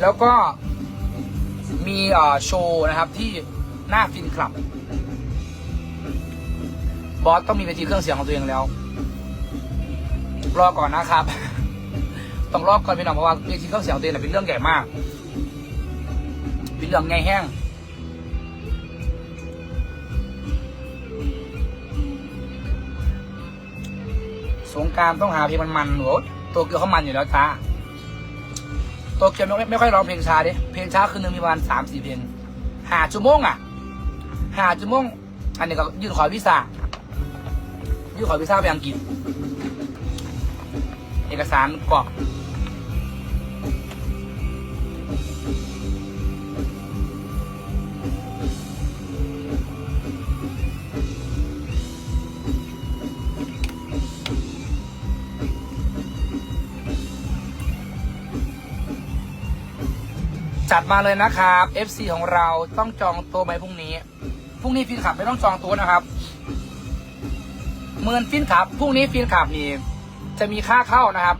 แล้วก็มีอ่อโชว์นะครับที่หน้าฟินคลับ บอสต้องมีเวทีเครื่องเสียงของตัวเองแล้ว รอก่อนนะครับ ต้องรอก่อนพี่น้องเพราะว่าเวทีเครื่องเสียงของตัวเองเป็นเรื่องใหญ่มาก เป็นเรื่องไงแห้งสงกรารต้องหาเพลงมันๆโหตัวเกียวเขามันอยู่แล้วจ้า ตัวเกียวไม่ไม่ค่อยร้องเพลงช้าดิเพลงช้าคืนนึงมีประมาณสามสี่เพลงหาชั่วโมงอะหาชั่วโมงอันนี้ก็ยื่นขอวีซ่ายื่นขอวีซ่าไปอังกฤษ เอกสารกรอก จัดมาเลยนะครับ FC ของเราต้องจองต๊ะไหมพรุ่งนี้ พรุ่งนี้ฟินขับไม่ต้องจองต๊ะนะครับเมือนฟินขับพรุ่งนี้ฟินขับนี่จะมีค่าเข้านะครับ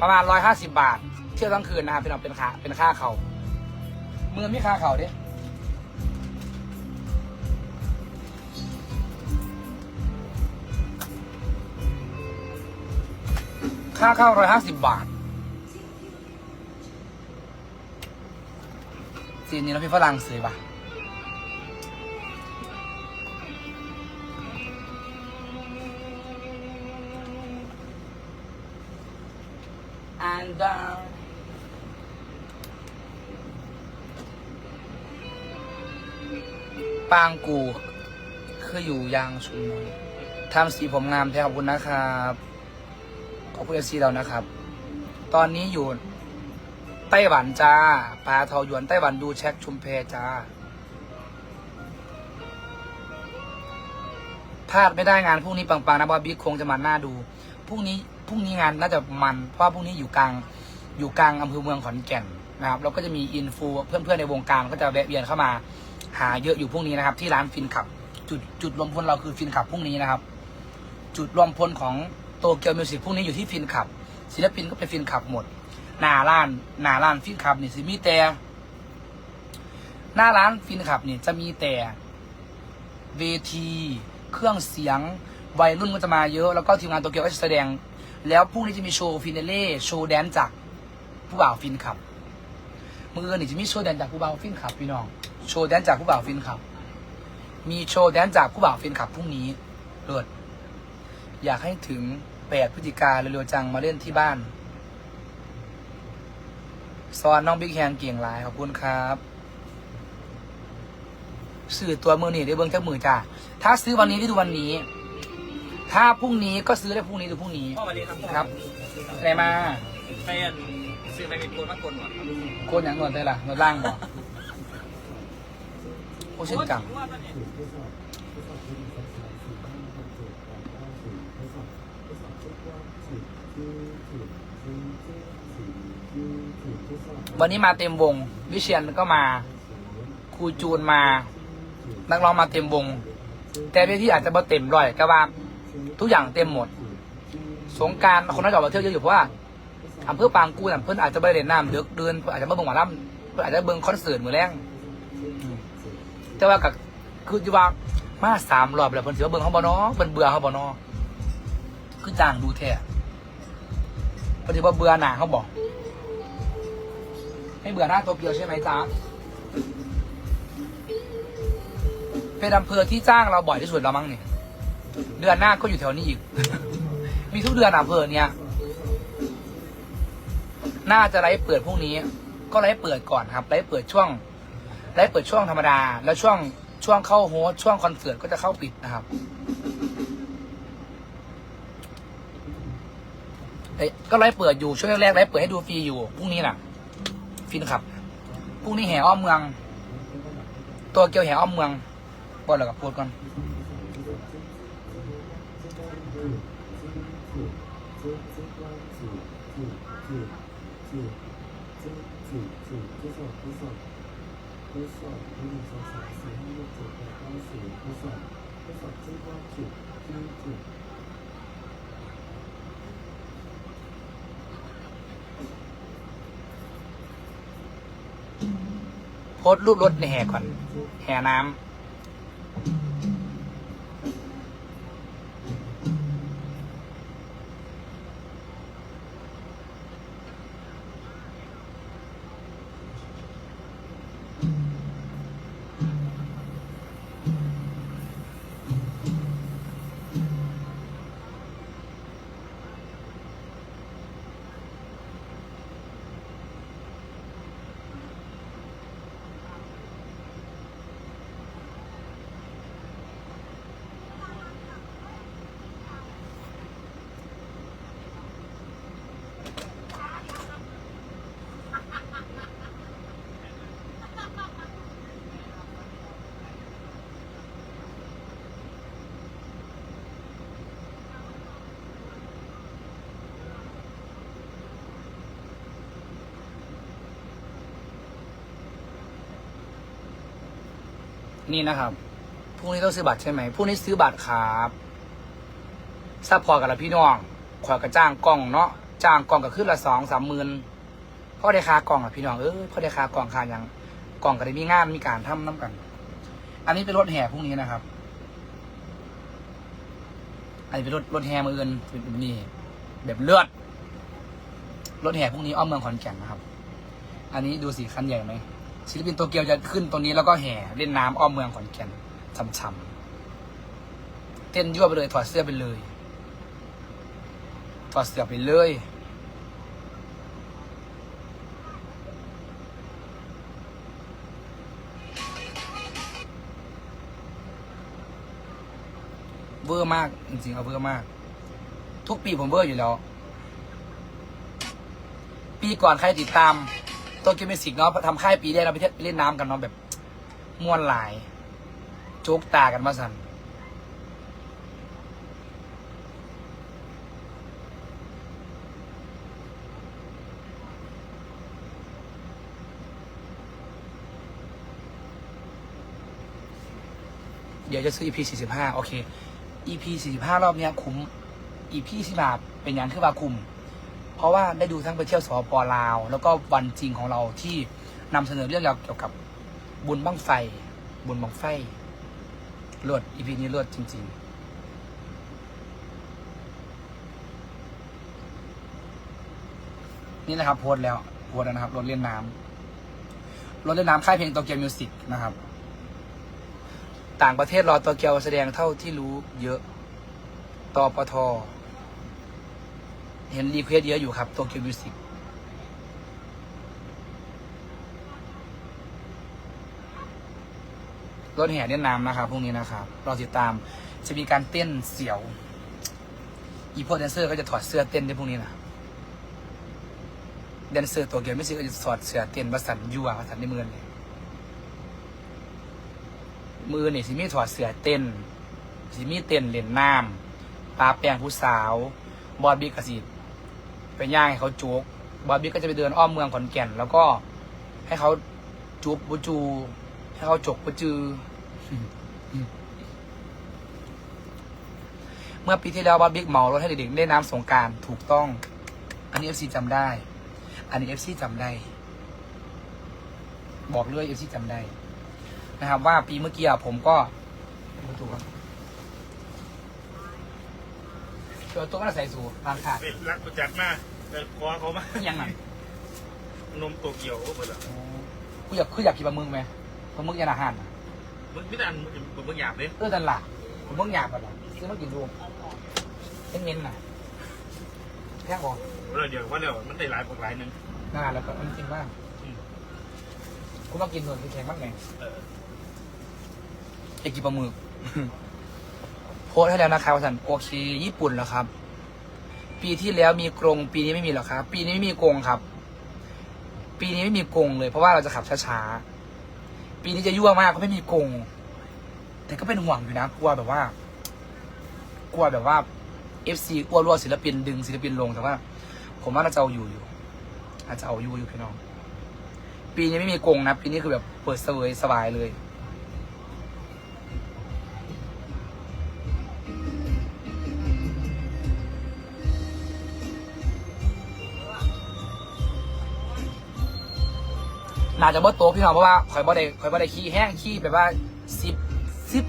ประมาณร้อยห้าสิบาท เที่ยวทั้งคืนนะครับเป็นเป็นค่าเป็นค่าเขาเมือนไม่ค่าเขาดิค่าเข้าร้อยห้าสิบบาท สีนี้เราพี่ฝรั่งซื้อป่ะ and down ปางกูคืออยู่ยางชุมนนทำสีผมงามแท้ขอบคุณนะครับ ขอบคุณเอซีเรานะครับ ตอนนี้อยู่ ไต้หวันจ้าปลาเทาหยวนไต้หวันดูเช็คชุมเพจ้าพลาดไม่ได้งานพรุ่งนี้ปังๆนะบาบิ๊กคงจะมันหน้าดูพรุ่งนี้พรุ่งนี้งานน่าจะมัน เพราะพรุ่งนี้อยู่กลางอยู่กลางอำเภอเมืองขอนแก่นนะครับแล้วก็จะมีอินฟูเพื่อนๆในวงการก็จะแวะเวียนเข้ามาหาเยอะอยู่พรุ่งนี้นะครับ ที่ร้านฟินขับ จุดจุดรวมพลเราคือฟินขับพรุ่งนี้นะครับ จุดรวมพลของโตเกียวมิวสิกพรุ่งนี้อยู่ที่ฟินขับศิลปินก็เป็นฟินขับหมด หน้าร้านหน้าร้านฟินขับนี่สิมีแต่หน้าร้านฟินขับนี่จะมีแต่เวที เครื่องเสียง วัยรุ่นก็จะมาเยอะ แล้วก็ทีมงานโตเกียวก็จะแสดง แล้วพรุ่งนี้จะมีโชว์ฟินาเล่โชว์แดนจากผู้บ่าวฟินขับมือนี่จะมีโชว์แดนจากผู้บ่าวฟินขับพี่น้อง โชว์แดนจากผู้บ่าวฟินขับ มีโชว์แดนจากผู้บ่าวฟินขับพรุ่งนี้เลิศอยากให้ถึงแปดพฤศจิกาเร็วๆจังมาเล่นที่บ้าน สอนน้องบิ๊กแฮนเก่งหลายขอบคุณครับซื้อตัวมือนี่ได้เบิ้งจากมือจ้าถ้าซื้อวันนี้ได้ดูวันนี้ ถ้าพรุ่งนี้ก็ซื้อได้พรุ่งนี้ดูพรุ่งนี้พ่อมาดีครับครับอะไรมาแฟนซื้ออะไรเป็นโกนมากกนหมดโกนอย่างนวดได้ล่ะนวดล่างบ่โอ้เช่นกัน วันนี้มาเต็มวง วิเชียนก็มาครูจูนมา นักร้องมาเต็มวง แต่เวทีอาจจะบ่เต็มร้อยก็ว่า ทุกอย่างเต็มหมด สงการคนน่าจะมาเที่ยวเยอะอยู่เพราะว่าอำเภอปางกูน่ะเพื่อนอาจจะไปเล่นน้ำเดือกเดินเพิ่นอาจจะมาเบิ่งหมอลำเพื่อนอาจจะเบิ่งคอนเสิร์ตมือแรงแต่ว่ากับคือจะว่ามาสามรอบแล้วเพิ่นถือว่าเบิ่งเขาบ่นาะเพิ่นเบื่อเขาบ่นาะคือจ้างดูแท้เพิ่นถือว่าเบื่อหนาเขาบอก ไม่เบื่อหน้าโตเกียวใช่ไหมจ๊ะเป็นอำเภอที่จ้างเราบ่อยที่สุดแล้วมั้งเนี่ยเดือนหน้าก็อยู่แถวนี้อีก มีทุกเดือนอำเภอเนี่ยน่าจะไลฟ์เปิดพรุ่งนี้ ก็ไลฟ์เปิดก่อนครับไลฟ์เปิดช่วงไลฟ์เปิดช่วงธรรมดา แล้วช่วงช่วงเข้าโฮสต์ช่วงคอนเสิร์ตก็จะเข้าปิดนะครับเอ้ยก็ไลฟ์เปิดอยู่ช่วงแรกๆไลฟ์เปิดให้ดูฟรีอยู่พรุ่งนี้น่ะ ฟินครับพรุ่งนี้แห่อ้อมเมือง ตัวเกียวแห่อ้อมเมืองบอลแล้วกับพูดก่อนเโพสต์รูปรถในแห่ก่อน แห่น้ำ นี่นะครับพรุ่งนี้ต้องซื้อบัตรใช่ไหมพรุ่งนี้ซื้อบัตรครับซัพพอร์ตกับละพี่น้องขอกระจ้างกล้องเนาะจ้างกล้องก็ขึ้นละสองสามหมื่นพ่อได้ค่ากล้องละพี่น้องเออพ่อได้ค่ากล้องค่าหยังกล้องก็ได้มีงานมีการทำน้ำกัน อันนี้เป็นรถแห่พรุ่งนี้นะครับ อันนี้เป็นรถรถแห่มืออื่นเป็นนี้แบบเลือดรถแห่พรุ่งนี้อ้อมเมืองขอนแก่นนะครับ อันนี้ดูสิคันใหญ่ไหม ศิลปินโตเกียวจะขึ้นตรงนี้แล้วก็แห่เล่นน้ำอ้อมเมืองขอนแก่นช่ำๆเต้นยั่วไปเลยถอดเสื้อไปเลย ถอดเสื้อไปเลย เวอร์มาก จริงๆเอาเวอร์มาก ทุกปีผมเวอร์อยู่แล้ว ปีก่อนใครติดตาม โตเกียวมิวสิกเนาะทำค่ายปีแรกเราไปเที่ยวไปเล่นน้ำกันเนาะแบบม่วนหลายโจกตากันมาสันเดี๋ยวจะซื้อ EP 45 โอเค EP 45 รอบเนี้ยคุ้ม EP สิบาเป็นย่างคือว่าคุ้ม เพราะว่าได้ดูทั้งไปเที่ยวสปลาว แล้วก็วันจริงของเราที่นำเสนอเรื่องราวเกี่ยวกับบุญบั้งไฟ บุญบังไฟลือดอีพีนี้ลือดจริง ๆนี่นะครับโพสแล้วโพสแล้วนะครับรถเล่นน้ำรถเล่นน้ำค่ายเพลงโตเกียวมิวสิกนะครับ ต่างประเทศรอโตเกียวแสดงเท่าที่รู้เยอะตปท เห็นรีเควสเยอะอยู่ครับโตเกียวมิวสิกรถแห่เล่นน้ำนะครับพรุ่งนี้นะครับรอติดตามจะมีการเต้นเสียว อีพวกแดนเซอร์ก็จะถอดเสื้อเต้นในพรุ่งนี้นะแดนเซอร์ตัวเกียวมิวสิกก็จะถอดเสื้อเต้นประสันยัวประสันในมือเลยมือนี่สิมีถอดเสื้อเต้นสิมีเต้นเล่นน้ำปลาแปลงผู้สาว บอดบิ๊กกสิ ไปย่างให้เขาจุกบอดบิ๊กก็จะไปเดินอ้อมเมืองขอนแก่น แล้วก็ให้เขาจุบบุจู ให้เขาจกบุจือ เมื่อปีที่แล้วบอดบิ๊กเหมารถให้เด็กๆเล่นน้ำสงการถูกต้อง อันนี้เอฟซีจำได้ อันนี้เอฟซีจำได้ บอกเลยเอฟซีจำได้ นะครับ ว่าปีเมื่อกี้อผมก็ดูถูครับ เกิดตัวมันใส่สูทางขาดเป็นรักประจักษ์มาแต่คว้าเขามายังไงนมโตเกียวก็หมดละกูอยากคืออยากกินปลาหมึกไหมปลาหมึกยันอาหารน่ะมึงไม่ได้อันมึงมึงหยาบเลยเออดันหลักปลาหมึกหยาบปะล่ะซื้อมากินรวมเน้นๆน่ะแค่บอกเราเดี๋ยวว่าเดี๋ยวมันได้หลายปากหลายหนึ่งน่าแล้วก็มันจริงมากกูมากินหน่วยแข็งมากไงเอออยากกินปลาหมึก โพสให้แล้วนะครับสันโอเค ญี่ปุ่นแล้วครับ ปีที่แล้วมีกรง ปีนี้ไม่มีหรอครับ ปีนี้ไม่มีกรงครับ ปีนี้ไม่มีกรงเลย เพราะว่าเราจะขับช้าๆ ปีนี้จะยั่วมากเพราะไม่มีกรงแต่ก็เป็นห่วงอยู่นะกลัวแบบว่า กลัวแบบว่า FC กลัวรัวศิลปินดึงศิลปินลงแต่ว่า ผมว่าน่าจะเอาอยู่อยู่อาจจะเอาอยู่อยู่พี่น้อง ปีนี้ไม่มีกรงนะปีนี้คือแบบเปิดเสวยสบายเลย น่าจะบ่โตะพี่น้องเพราะว่าข่อยบ่ได้ข่อยบ่ได้ขี้แห้งขี้แบบว่าสิบสิบ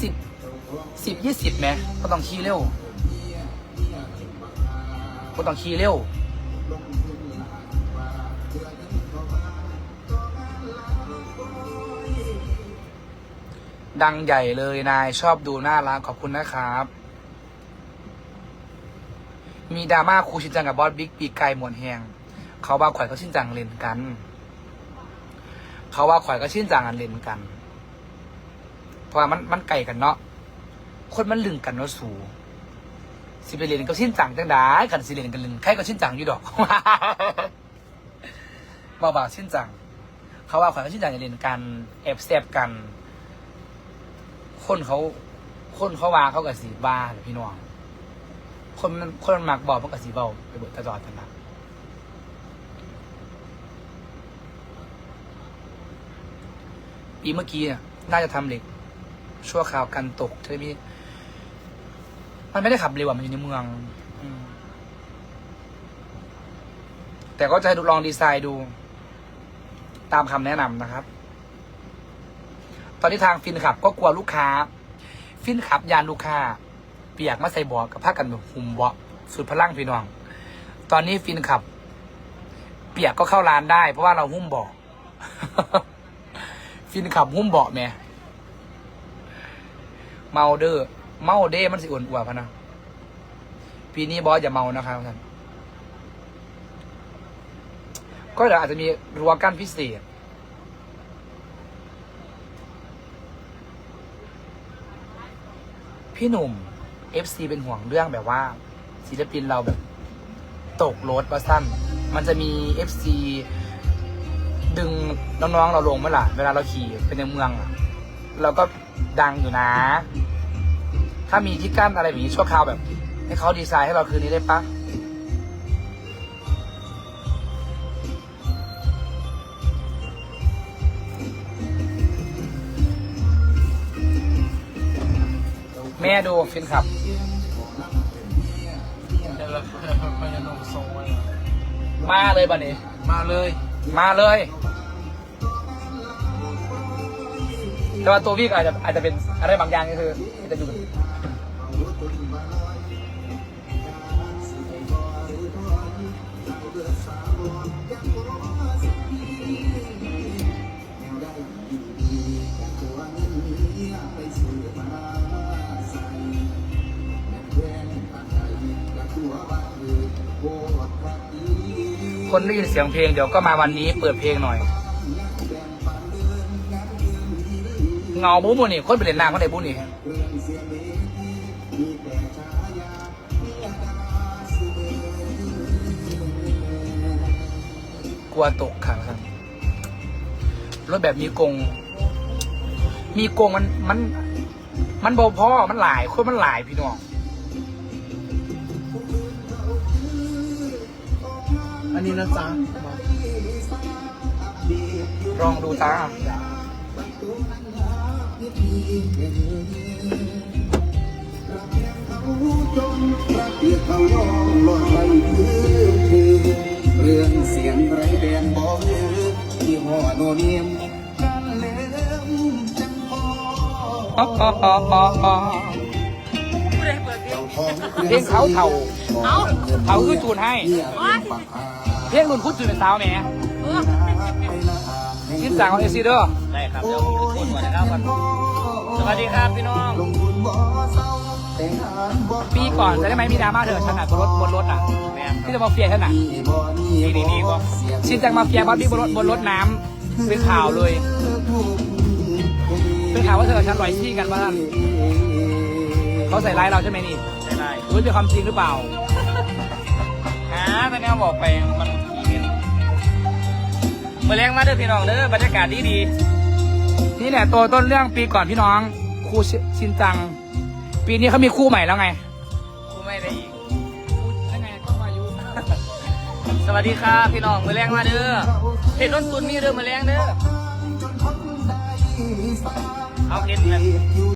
สิบสิบยี่สิบไหมก็ต้องขี้เร็วก็ต้องขี้เร็วดังใหญ่เลยนายชอบดูน่ารักขอบคุณนะครับ มีดราม่าครูชินจังกับบอสบิ๊กปีกไก่หมวนแหงเขาว่าข่อยก็ชินจังเล่นกัน เขาว่าข่อยก็ชินจังอันเล่นกัน เพราะว่ามันมันไก่กันเนาะคนมันลึงกันเนาะสูสิไปเล่นก็ชินจังจังได้กันสิเล่นกันลึงใครก็ชินจังอยู่ดอกบ่าวๆชินจังเขาว่าข่อยก็ชินจังจะเล่นกันแอบแซบกัน คนเขาคนเขาว่าเขากับสีบ้าพี่น้องคนมันคนมันมักบอกมันกับสีเบาไปเบิดตลอดกันนะ ปีเมื่อกี้น่ะน่าจะทำเหล็ก ชั่วคราวกันตกใช่ไหมมันไม่ได้ขับเร็วอะมันอยู่ในเมืองอแต่ก็จะดูลองดีไซน์ดู ตามคำแนะนำนะครับ ตอนนี้ทางฟินขับ ก็กลัวลูกค้า ฟินขับยานลูกค้า เปียกมาใส่เบอกกับผ้ากันหุ่มเบาสุดพลังพี่น้อง ตอนนี้ฟินขับ เปียกก็เข้าร้านได้ เพราะว่าเราหุ้มเบา ฟินขับหุ้มเบาะแม่เมาเด้อเมาเด้มันสิอ่วนอัวพะนะปีนี้บอสอย่าเมานะครับท่านก็เดี๋ยวอาจจะมีรั้วกั้นพิเศษพี่หนุ่ม FC เป็นห่วงเรื่องแบบว่า ศิลปินเราแบบ ตกรถว่าสั้น มันจะมี FC ดึงน้องๆเราลงเมื่อไหร่เวลาเราขี่ไปในเมืองอะเราก็ดังอยู่นะ ถ้ามีที่กั้นอะไรแบบนี้ชั่วคราวแบบ ให้เขาดีไซน์ให้เราคืนนี้ได้ปะแม่ดูฟินขับเดี๋ยวเราพยานงทรงไว้มาเลยบัดนี้ มาเลย มาเลย แต่ว่าตัวพี่ก็อาจจะอาจจะเป็นอะไรบางอย่างก็คือจะดูคนได้ยินเสียงเพลงเดี๋ยวก็มาวันนี้เปิดเพลงหน่อย เงาบุ้มนี่คนไปเล่นน้ำคนไหนบุ้นี่กลัวตกค่ะครับรถแบบมีกรงมีกรงมันมัน มันเบาพ่อมันหลายคนมันหลายพี่น้องอันนี้นะจ๊ะลองดูจ้า เรียกเขาร้องลอยไปคือคือเรื่องเสียงไรแดนบอกที่ห่อโนเนียมกันเล่มจังพอเพลงเขาเถ่าเอาเขาคือจูนให้เยี่ยมปากอาเพลงรุ่นคุณจูนเป็นสาวแหมไปละ ชิ้นสั่งของเอซีเดอร์ได้ครับเดี๋ยวผมจะกดก่อนนะครับก่อนสวัสดีครับพี่น้องลงทุนบ่เศร้าแต่งานบ่ปีก่อนจะได้ไหมมีดราม่าเธอฉันอะบนรถบนรถอะแม่ครับที่จะมาเฟียฉันอะนี่บ่นี่บ่นี่บ่เสียงชินจังมาเฟียบอสบี้บนรถบนรถน้ำเป็นข่าวเลยเป็นข่าวว่าเธอกับฉันลอยซี่กันว่าท่านเขาใส่ร้ายเราใช่ไหมนี่ได้ได้หรือเป็นความจริงหรือเปล่าหาตอนนี้บอกไปมัน ขี่กันมาเลี้ยงมาเด้อพี่น้องเด้อบรรยากาศดีดีนี่แหละตัวต้นเรื่องปีก่อนพี่น้องครูชิชินจัง ปีนี้เขามีคู่ใหม่แล้วไงๆกูไม่ได้อีกยังไงต้องมายุสวัสดีครับพี่น้องมาเลี้ยงมาเด้อเพจต้นตุนมีเด้อมาเลี้ยงเด้อเอาเพจนั้น